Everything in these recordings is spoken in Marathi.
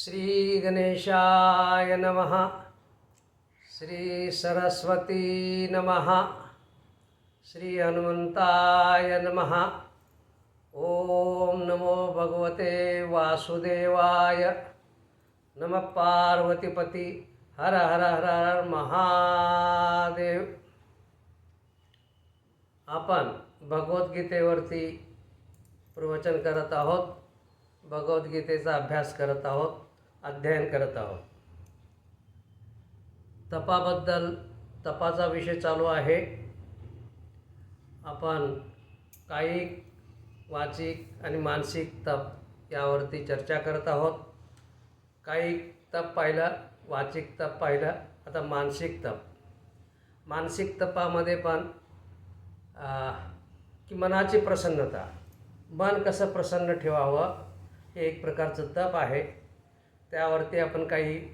श्रीगणेशाय नमः। श्रीसरस्वती नमः। श्री हनुमंताय नमः। ॐ नमो भगवते वासुदेवाय। नमः पार्वतीपती। हर हर हर हर महादेव। आपण भगवद्गीतेवरती प्रवचन करत आहोत भगवद्गीतेचा अभ्यास करत आहोत. अध्ययन करत आहोत. तपाबद्दल तपाचा विषय चालू आहे. आपण कायिक वाचिक आणि मानसिक तप यावरती चर्चा करत आहोत. कायिक तप पाहिलं वाचिक तप पाहिलं आता मानसिक तप. मानसिक तपामध्ये पण की मनाची प्रसन्नता. मन कसं प्रसन्न ठेवावं हे एक प्रकारचं तप आहे. त्यावरती आपण काही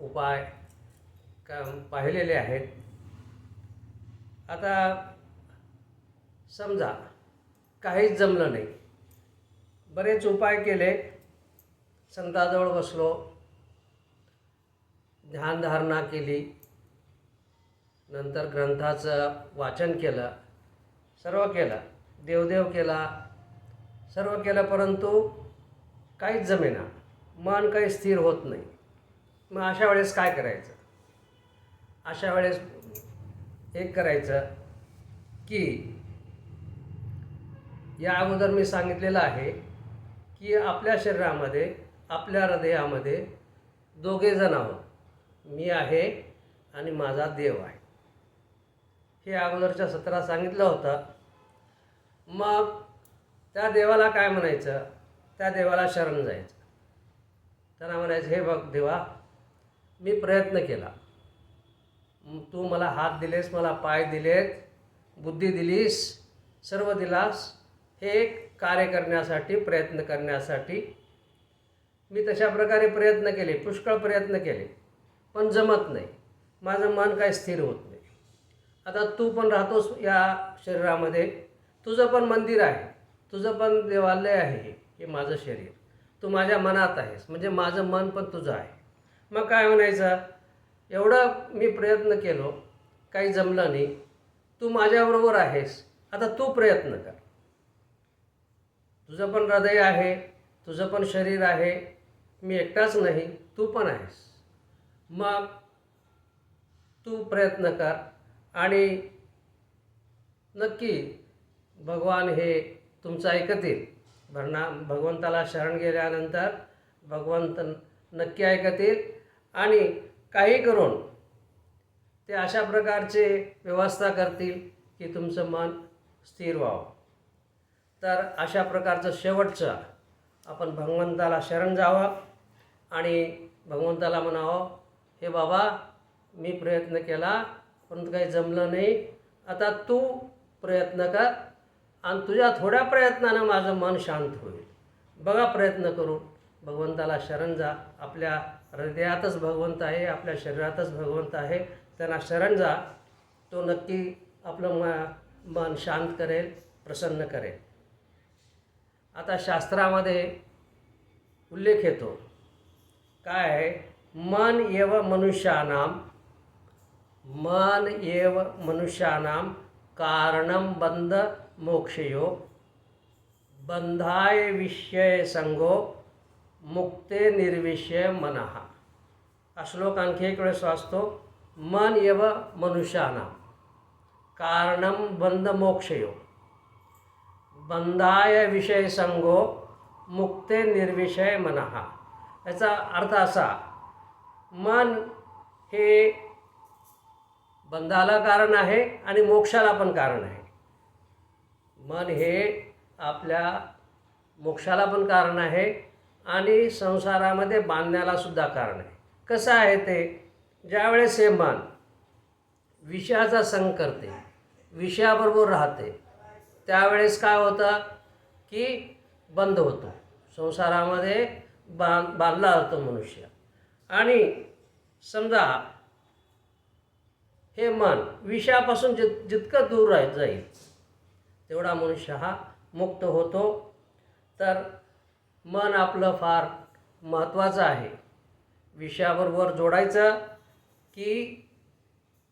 उपाय का पाहिलेले आहेत. आता समजा काहीच जमलं नाही. बरेच उपाय केले. संताजवळ बसलो. ध्यानधारणा केली. नंतर ग्रंथाचं वाचन केलं. सर्व केलं. देवदेव केला. सर्व केलं परंतु काहीच जमेना. मन काही स्थिर होत नाही. मग अशा वेळेस काय करायचं? अशा वेळेस एक करायचं की या अगोदर मी सांगितलेलं आहे की आपल्या शरीरामध्ये आपल्या हृदयामध्ये दोघे जण आहोत. मी आहे आणि माझा देव आहे. हे अगोदरच्या सत्रात सांगितलं होतं. मग त्या देवाला काय म्हणायचं? त्या देवाला शरण जायचं. त्यांना म्हणायचं हे बघ देवा मी प्रयत्न केला. तू मला हात दिलेस मला पाय दिलेत बुद्धी दिलीस सर्व दिलास. हे एक कार्य करण्यासाठी प्रयत्न करण्यासाठी मी तशा प्रकारे प्रयत्न केले पुष्कळ प्रयत्न केले पण जमत नाही. माझं मन काय स्थिर होत नाही. आता तू पण राहतोस या शरीरामध्ये. तुझं पण मंदिर आहे. तुझं पण देवालय आहे. हे माझं शरीर. तू माझ्या मनात आहेस म्हणजे माझं मन पण तुझं आहे. मग काय म्हणायचं? एवढं मी प्रयत्न केलो काही जमलं नाही. तू माझ्याबरोबर आहेस आता तू प्रयत्न कर. तुझं पण हृदय आहे तुझं पण शरीर आहे मी एकटाच नाही तू पण आहेस. मग तू प्रयत्न कर आणि नक्की भगवान हे तुमचं ऐकतील. भरणा भगवंताला शरण गेल्यानंतर भगवंत नक्की ऐकतील आणि काही करून ते अशा प्रकारचे व्यवस्था करतील की तुमचं मन स्थिर व्हावं. तर अशा प्रकारचं शेवटचं आपण भगवंताला शरण जावं आणि भगवंताला म्हणावं हे बाबा मी प्रयत्न केला परंतु काही जमलं नाही. आता तू प्रयत्न कर. आणि तुझ्या थोड्या प्रयत्नानं माझं मन शांत होईल. बघा प्रयत्न करून. भगवंताला शरण जा. आपल्या हृदयातच भगवंत आहे आपल्या शरीरातच भगवंत आहे. त्यांना शरण जा. तो नक्की आपलं म मन शांत करेल प्रसन्न करेल. आता शास्त्रामध्ये उल्लेख येतो. काय आहे? मन एव मनुष्यानां मन एव मनुष्यानां कारणं बंद मोक्षयो। बंधाय विषय संगो मुक्ते निर्विषय मनः। हा श्लोक आणखी एक वेळेस वाचतो मन एव मनुष्याना कारणं बंध मोक्षयो। बंधाय विषय संगो मुक्ते निर्विषय मनहा याचा अर्थ असा मन हे बंधाला कारण आहे आणि मोक्षाला पण कारण आहे. मन हे आपल्या मोक्षाला पण कारण आहे आणि संसारामध्ये बांधण्याला सुद्धा कारण आहे. कसं आहे ते? ज्यावेळेस हे मन विषयाचा संग करते विषयाबरोबर राहते त्यावेळेस काय होतं की बंद होतो. संसारामध्ये बांध बांधला जातो मनुष्य. आणि समजा हे मन विषयापासून जित जितकं दूर राह जाईल तेवढा मनुष्य हा मुक्त होतो. तर मन आपलं फार महत्त्वाचं आहे. विषयाबरोबर जोडायचं की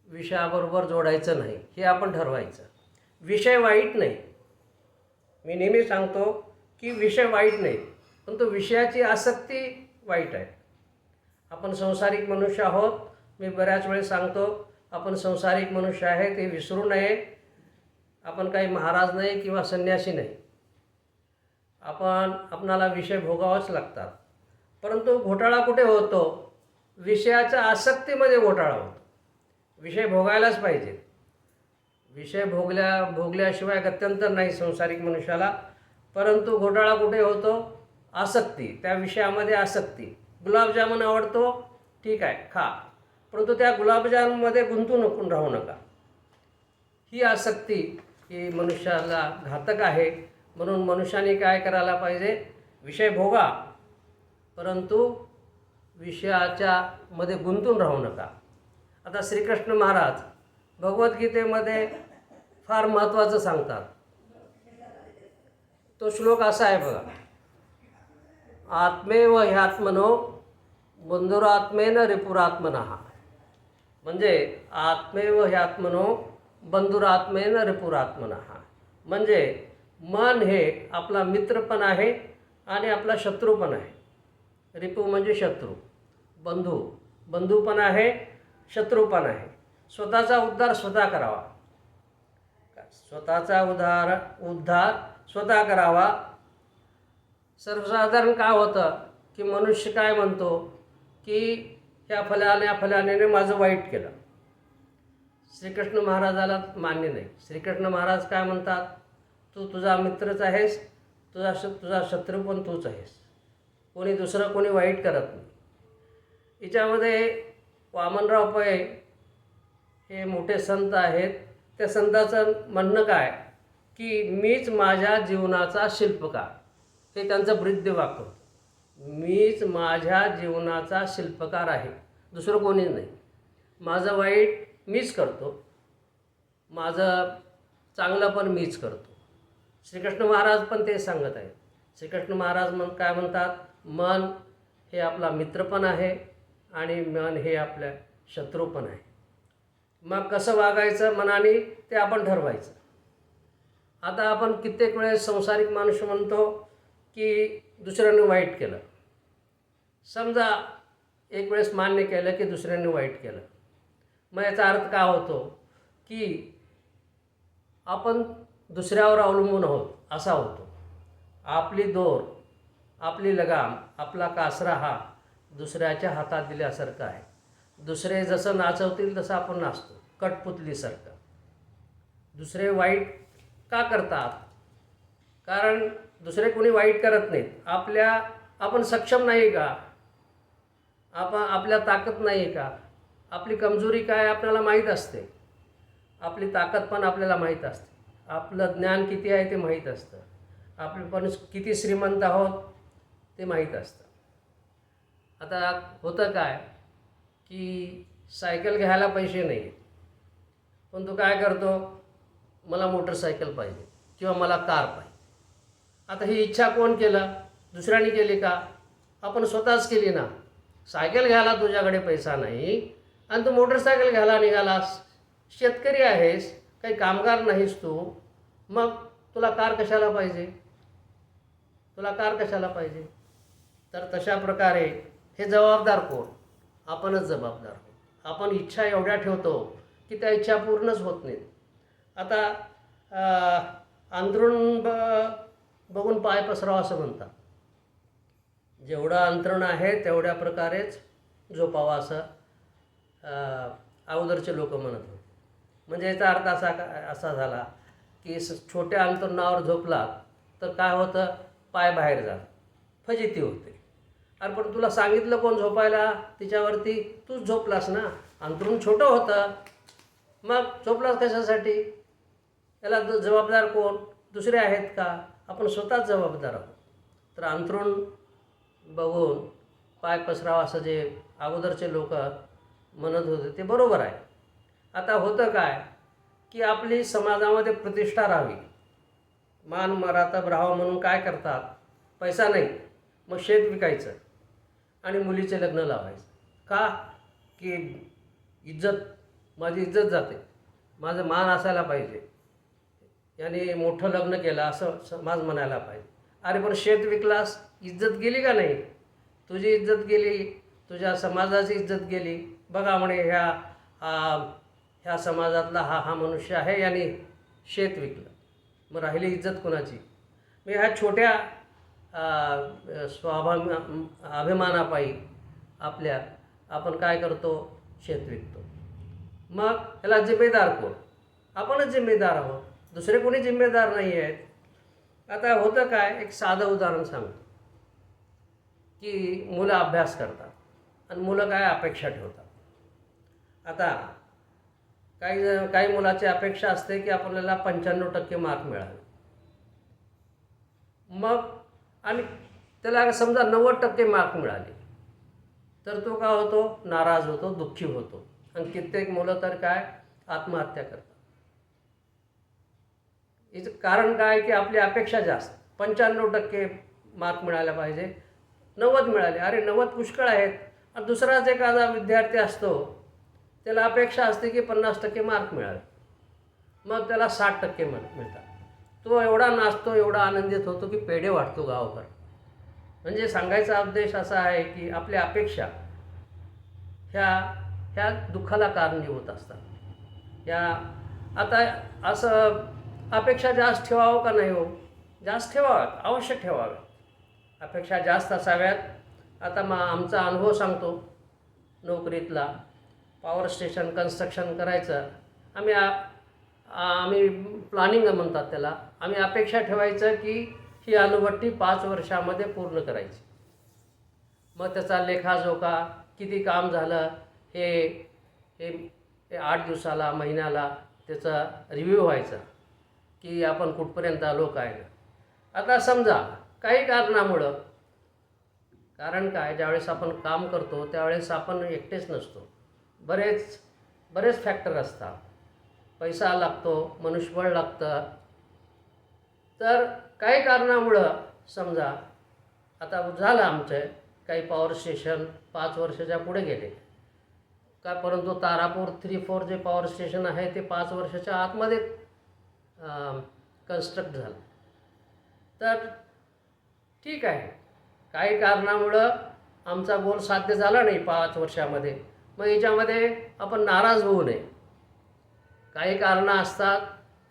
विषयाबरोबर जोडायचं नाही हे आपण ठरवायचं. विषय वाईट नाही. मी नेहमी सांगतो की विषय वाईट नाही पण तो विषयाची आसक्ती वाईट आहे. आपण संसारिक मनुष्य आहोत. मी बऱ्याच वेळेस सांगतो आपण संसारिक मनुष्य आहे ते विसरू नये. आपण काही महाराज नाही किंवा संन्यासी नाही. आपण आपणाला विषय भोगावाच लागतात. परंतु घोटाळा कुठे होतो? विषयाच्या आसक्तीमध्ये घोटाळा होतो. विषय भोगायलाच पाहिजे. विषय भोगल्या भोगल्याशिवाय गत्यंतर नाही संसारिक मनुष्याला. परंतु घोटाळा कुठे होतो? आसक्ती. त्या विषयामध्ये आसक्ती. गुलाबजामुन आवडतो? ठीक आहे खा. परंतु त्या गुलाबजाममध्ये गुंतू राहू नका. ही आसक्ती की मनुष्याला घातक आहे. म्हणून मनुष्याने काय करायला पाहिजे? विषय भोगा. परंतु विषयाच्या मध्ये गुंतून राहू नका. आता श्रीकृष्ण महाराज भगवद्गीतेमध्ये फार महत्त्वाचं सांगतात. तो श्लोक असा आहे बघा. आत्मेव ह्यात्मनो बंधुरात्मेन रिपुरात्मना. म्हणजे आत्मेव ह्यात्मनो बंधुरात्मेन रिपुरात्मना. म्हणजे मन हे आपला मित्र पण आहे आणि आपला शत्रू पण आहे. रिपू म्हणजे शत्रू. बंधू. बंधू पण आहे शत्रू पण आहे. स्वतःचा उद्धार स्वतः करावा. स्वतःचा उद्धार उद्धार स्वतः करावा. सर्वसाधारण काय होतं की मनुष्य काय म्हणतो की ह्या फलाने या फलाने माझं वाईट केलं. श्रीकृष्ण महाराजाला मान्य नाही. श्रीकृष्ण महाराज काय म्हणतात? तू तुझा मित्रच आहेस तुझा श तुझा शत्रू पण तूच आहेस. कोणी दुसरं कोणी वाईट करत नाही. याच्यामध्ये वामनराव पै हे मोठे संत आहेत. त्या संताचं म्हणणं काय? की मीच माझ्या जीवनाचा शिल्पकार. हे त्यांचं वृद्ध वाक्य मीच माझ्या जीवनाचा शिल्पकार आहे. दुसरं कोणी नाही. माझं वाईट मीच करतो. माझं चांगलं पण मीच करतो. श्रीकृष्ण महाराज पण ते सांगत आहेत. श्रीकृष्ण महाराज म्हण काय म्हणतात? मन हे आपला मित्र पण आहे आणि मन हे आपल्या शत्रू पण आहे. मग कसं वागायचं मनाने? ते आपण ठरवायचं. आता आपण कित्येक वेळेस संसारिक माणूस म्हणतो की दुसऱ्याने वाईट केलं. समजा एक वेळेस मान्य केलं की दुसऱ्याने वाईट केलं. मग याचा अर्थ काय होतो की आपण दुसऱ्यावर अवलंबून आहोत असा होतो. आपली दोर आपली लगाम आपला कासरा हा दुसऱ्याच्या हातात दिल्यासारखं आहे. दुसरे जसं नाचवतील तसं आपण नाचतो कटपुतलीसारखं. दुसरे वाईट का करतात? कारण दुसरे कोणी वाईट करत नाहीत. आपल्या आपण सक्षम नाही का? आपण आपल्या ताकद नाही का? आपली कमजोरी काय आपल्याला माहीत असते. आपली ताकद पण आपल्याला माहीत असते. आपलं ज्ञान किती आहे ते माहीत असतं. आपले पण किती श्रीमंत आहोत ते माहीत असतं. आता होतं काय की सायकल घ्यायला पैसे नाही पण तो काय करतो? मला मोटरसायकल पाहिजे किंवा मला कार पाहिजे. आता ही इच्छा कोण केलं? दुसऱ्याने केली का? आपण स्वतःच केली ना. सायकल घ्यायला तुझ्याकडे पैसा नाही. आणि तू मोटरसायकल घ्यायला निघालास. शेतकरी आहेस काही कामगार नाहीस तू. मग तुला कार कशाला पाहिजे? तुला कार कशाला पाहिजे? तर तशा प्रकारे हे जबाबदार कोण? आपणच जबाबदार आहोत. आपण इच्छा एवढ्या ठेवतो की त्या इच्छा पूर्णच होत नाहीत. आता अंतरुण ब बघून पाय पसरावा असं म्हणतात. जेवढं अंतरण आहे तेवढ्या प्रकारेच झोपावा असं अगोदरचे लोक म्हणत होते. म्हणजे याचा अर्थ असा का असा झाला की स छोट्या अंतरुणावर झोपला तर काय होतं? पाय बाहेर जात फजिती होते. अरे पण तुला सांगितलं कोण झोपायला? तिच्यावरती तूच झोपलास ना? अंतरून छोटं होतं. मग झोपलास कशासाठी? याला जबाबदार कोण? दुसरे आहेत का? आपण स्वतःच जबाबदार आहोत. तर अंथरूण बघून पाय पसरावा असं जे अगोदरचे लोक म्हणत होते. ते बरोबर आहे. आता होतं काय? की आपली समाजामध्ये प्रतिष्ठा राहावी. मान मरातब राहावं म्हणून काय करतात? पैसा नाही. मग शेत विकायचं. आणि मुलीचे लग्न लावायचं. का? की इज्जत. माझी इज्जत जाते. माझं मान असायला पाहिजे. याने मोठं लग्न केलं असं समाज म्हणायला पाहिजे. अरे पण शेत विकलास? इज्जत गेली का नाही? तुझी इज्जत गेली. तुझ्या समाजाची इज्जत गेली. बघा म्हणे ह्या ह्या समाजातला हा हा मनुष्य आहे याने शेत विकलं. मग राहिली इज्जत कोणाची? मी ह्या छोट्या स्वाभा अभिमानापायी आपल्या आपण काय करतो? शेत विकतो. मग ह्याला जिम्मेदार कोण? आपणच जिम्मेदार आहोत. दुसरे कोणी जिम्मेदार नाही आहेत. आता होतं काय? एक साधं उदाहरण सांगतो. की मुलं अभ्यास करतात. आणि मुलं काय अपेक्षा ठेवतात? आता काही काही मुलाची अपेक्षा असते की आपल्याला पंच्याण्णव टक्के मार्क मिळाले मग आणि त्याला समजा नव्वद टक्के मार्क मिळाले तर तो काय होतो? नाराज होतो दुःखी होतो. आणि कित्येक मुलं तर काय? आत्महत्या करतात. याचं कारण काय की आपली अपेक्षा जास्त. पंच्याण्णव टक्के मार्क मिळायला पाहिजे. नव्वद मिळाले. अरे नव्वद पुष्कळ आहेत. आणि दुसराच एखादा विद्यार्थी असतो त्याला अपेक्षा असते की पन्नास टक्के मार्क मिळावे. मग त्याला साठ टक्के मार्क मिळतात. तो एवढा नाचतो एवढा आनंदित होतो की पेढे वाटतो गावभर म्हणजे सांगायचा उद्देश असा आहे की आपल्या अपेक्षा ह्या ह्या दुःखाला कारणीभूत असतात. या आता असं अपेक्षा जास्त ठेवावं का नाही हो? जास्त ठेवाव्यात अवश्य ठेवाव्यात. अपेक्षा जास्त असाव्यात. आता मा आमचा अनुभव सांगतो नोकरीतला. पॉवर स्टेशन कन्स्ट्रक्शन करायचं. आम्ही आम्ही प्लॅनिंग म्हणतात त्याला. आम्ही अपेक्षा ठेवायचं की ही अणुभट्टी पाच वर्षामध्ये पूर्ण करायची. मग त्याचा लेखाजोखा किती काम झालं हे हे आठ दिवसाला महिन्याला त्याचा रिव्ह्यू व्हायचा की आपण कुठपर्यंत आलो काय ना आता समजा काही कारणामुळं कारण काय ज्यावेळेस आपण काम करतो त्यावेळेस आपण एकटेच नसतो. बरेच बरेच फॅक्टर असतात. पैसा लागतो मनुष्यबळ लागतं. तर काही कारणामुळं समजा आता झालं आमचं काही पॉवर स्टेशन पाच वर्षाच्या पुढे गेले. का परंतु तारापूर थ्री फोर जे पॉवर स्टेशन आहे ते पाच वर्षाच्या आतमध्ये कन्स्ट्रक्ट झालं. तर ठीक आहे. काही कारणामुळं आमचा गोल साध्य झाला नाही पाच वर्षामध्ये. मग याच्यामध्ये आपण नाराज होऊ नये. काही कारणं असतात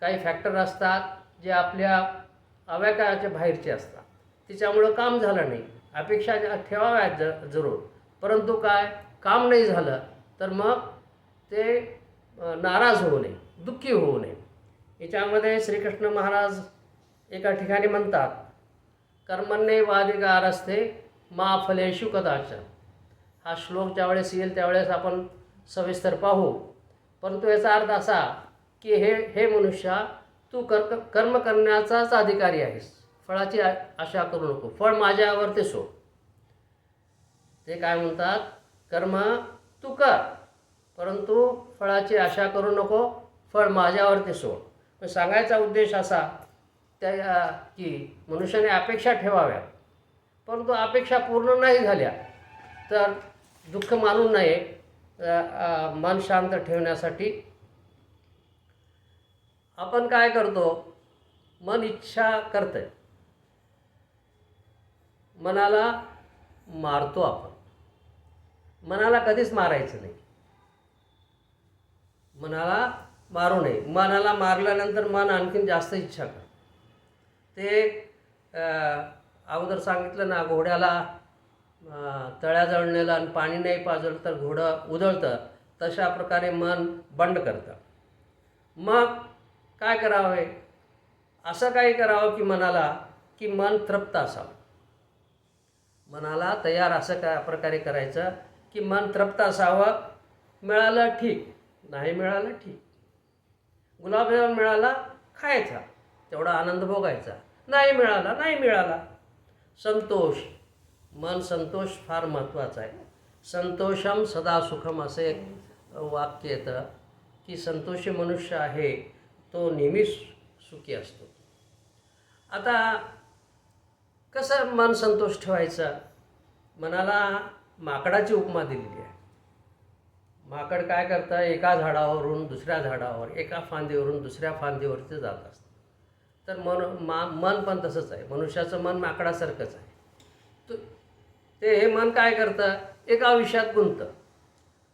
काही फॅक्टर असतात जे आपल्या अव्याकाच्या बाहेरचे असतात. त्याच्यामुळं काम झालं नाही. अपेक्षा ज्या ठेवाव्यात ज जरूर. परंतु काय? काम नाही झालं तर मग ते नाराज होऊ नये दुःखी होऊ नये. याच्यामध्ये श्रीकृष्ण महाराज एका ठिकाणी म्हणतात कर्मण्ये वादिकार असते मा फलेषु कदाचन. हा श्लोक ज्यावेळेस येईल त्यावेळेस आपण सविस्तर पाहू. परंतु याचा अर्थ असा की हे हे मनुष्या तू कर्क कर्म करण्याचाच अधिकारी आहेस. फळाची आशा करू नको. फळ माझ्यावर ते सोड. ते काय म्हणतात? कर्म तू कर. परंतु फळाची आशा करू नको. फळ माझ्यावरती सोड. पण सांगायचा उद्देश असा त्या की मनुष्याने अपेक्षा ठेवाव्या. परंतु अपेक्षा पूर्ण नाही झाल्या. तर दुःख मानू नये मन शांत ठेवण्यासाठी. आपण काय करतो? मन इच्छा करतंय. मनाला मारतो आपण. मनाला कधीच मारायचं नाही. मनाला मारू नये. मनाला मारल्यानंतर मन आणखीन जास्त इच्छा कर ते अगोदर सांगितलं ना घोड्याला तळ्याजवळ नेलं आणि पाणी नाही पाजलं तर घोडं उधळतं तशा प्रकारे मन बंड करतं. मग काय करावे? असं काही करावं की मनाला की मन तृप्त असावं. मनाला तयार असं का प्रकारे करायचं की मन तृप्त असावं? मिळालं ठीक नाही मिळालं ठीक. गुलाबजाम मिळाला खायचा. तेवढा आनंद भोगायचा. नाही मिळाला नाही मिळाला. संतोष. मन संतोष फार महत्त्वाचा आहे. संतोषम सदा सुखम असे एक वाक्य येतं की संतोषी मनुष्य आहे तो नेहमीच सुखी असतो. आता कसं मन संतोष ठेवायचं? मनाला माकडाची उपमा दिलेली आहे. माकड काय करतं? एका झाडावरून दुसऱ्या झाडावर एका फांदीवरून दुसऱ्या फांदीवरती जात असतं. तर मन मा मन पण तसंच आहे. मनुष्याचं मन माकडासारखंच आहे. ते हे मन काय करतं? एका विषयात गुंतं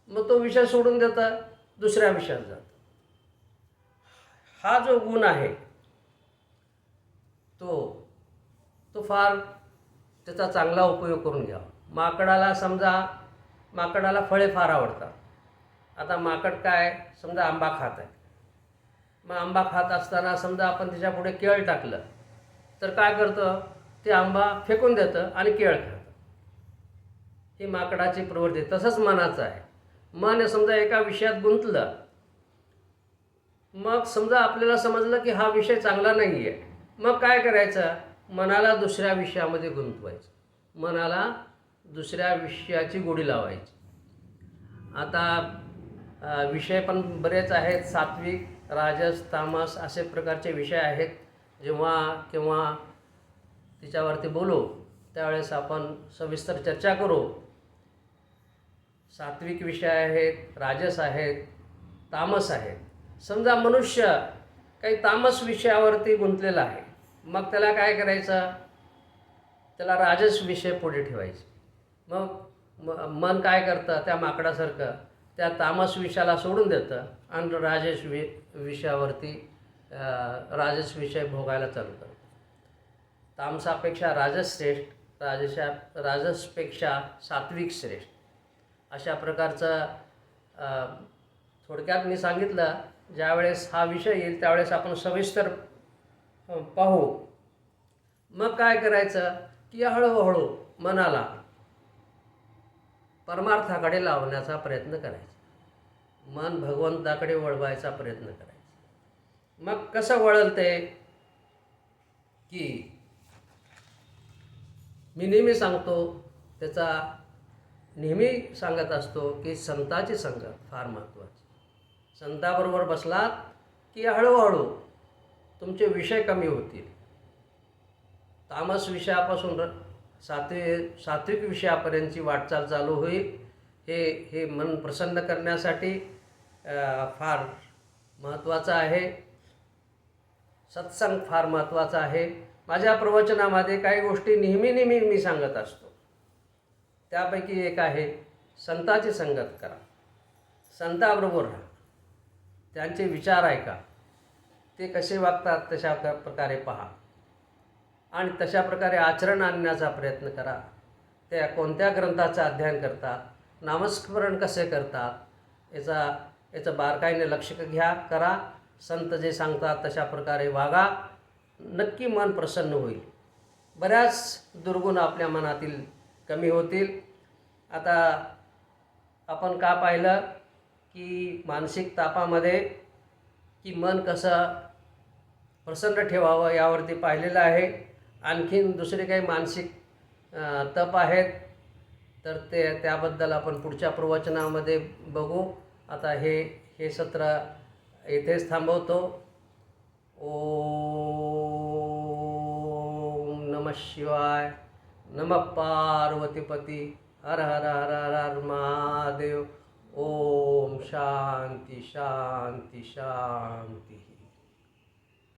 मग तो विषय सोडून देतं दुसऱ्या विषयात जातं. हा जो गुण आहे तो तो फार त्याचा चांगला उपयोग करून घ्यावा. माकडाला समजा माकडाला फळे फार आवडतात. आता माकड काय समजा आंबा खात आहे. मग आंबा खात असताना समजा आपण त्याच्यापुढे केळ टाकलं तर काय करतं? ते आंबा फेकून देतं आणि केळ खातं. हे माकडाची प्रवृत्ती तसंच मनाचं आहे. मन समजा एका विषयात गुंतलं मग समजा आपल्याला समजलं की हा विषय चांगला नाही आहे मग काय करायचं? मनाला दुसऱ्या विषयामध्ये गुंतवायचं. मनाला दुसऱ्या विषयाची गोडी लावायची. आता विषय पण बरेच आहेत. सात्विक राजस तामस असे प्रकारचे विषय आहेत. जेव्हा केव्हा तिच्यावरती बोलू त्यावेळेस आपण सविस्तर चर्चा करू. सात्विक विषय आहेत राजस आहेत तामस आहेत. समजा मनुष्य काही तामस विषयावरती गुंतलेला आहे मग त्याला काय करायचं? त्याला राजस विषय पुढे ठेवायचे. मग म- मन काय करतं? त्या माकडासारखं त्या तामस विषयाला सोडून देतं आणि राजस वि विषयावरती राजस विषय भोगायला चालू करतं. तामसापेक्षा राजस श्रेष्ठ राजशा राजसपेक्षा सात्विक श्रेष्ठ. अशा प्रकारचं थोडक्यात मी सांगितलं ज्यावेळेस हा विषय येईल त्यावेळेस आपण सविस्तर पाहू. मग काय करायचं की हळूहळू मनाला परमार्थाकडे लावण्याचा प्रयत्न करायचा. मन भगवंताकडे वळवायचा प्रयत्न करायचा. मग कसं वळल ते? की मी नेहमी सांगतो त्याचा नेहमी सांगत असतो की संताची संगत फार महत्त्वाची. संताबरोबर बसलात की हळूहळू तुमचे विषय कमी होतील. तामस विषयापासून र- सात्विक सात्विक विषयापर्यंतची वाटचाल चालू होईल. हे हे मन प्रसन्न करण्यासाठी फार महत्त्वाचं आहे. सत्संग फार महत्त्वाचा आहे. माझ्या प्रवचनामध्ये काही गोष्टी नेहमी नेहमी मी सांगत असतो. त्यापैकी एक आहे संताची संगत करा. संताबरोबर राहा. त्यांचे विचार ऐका. ते कसे वागतात तशा प्रकारे पहा. आणि तशा प्रकारे आचरण आणण्याचा प्रयत्न करा. त्या कोणत्या ग्रंथाचं अध्ययन करतात नामस्मरण कसे करतात याचा याचं बारकाईने लक्ष घ्या करा. संत जे सांगतात तशा प्रकारे वागा. नक्की मन प्रसन्न होईल. बऱ्याच दुर्गुण आपल्या मनातील कमी होतील. आता आपण का पाहिलं की मानसिक तापामध्ये की मन कसं प्रसन्न ठेवावं यावरती पाहिलेलं आहे. आणखीन दुसरे काही मानसिक तप आहेत. तर ते त्याबद्दल आपण पुढच्या प्रवचनामध्ये बघू. आता हे हे सत्र येथेच थांबवतो. ओ नम शिवाय. नम पार्वतीपती हर हर हर हर हर महादेव। ओम शांती शांती शांती।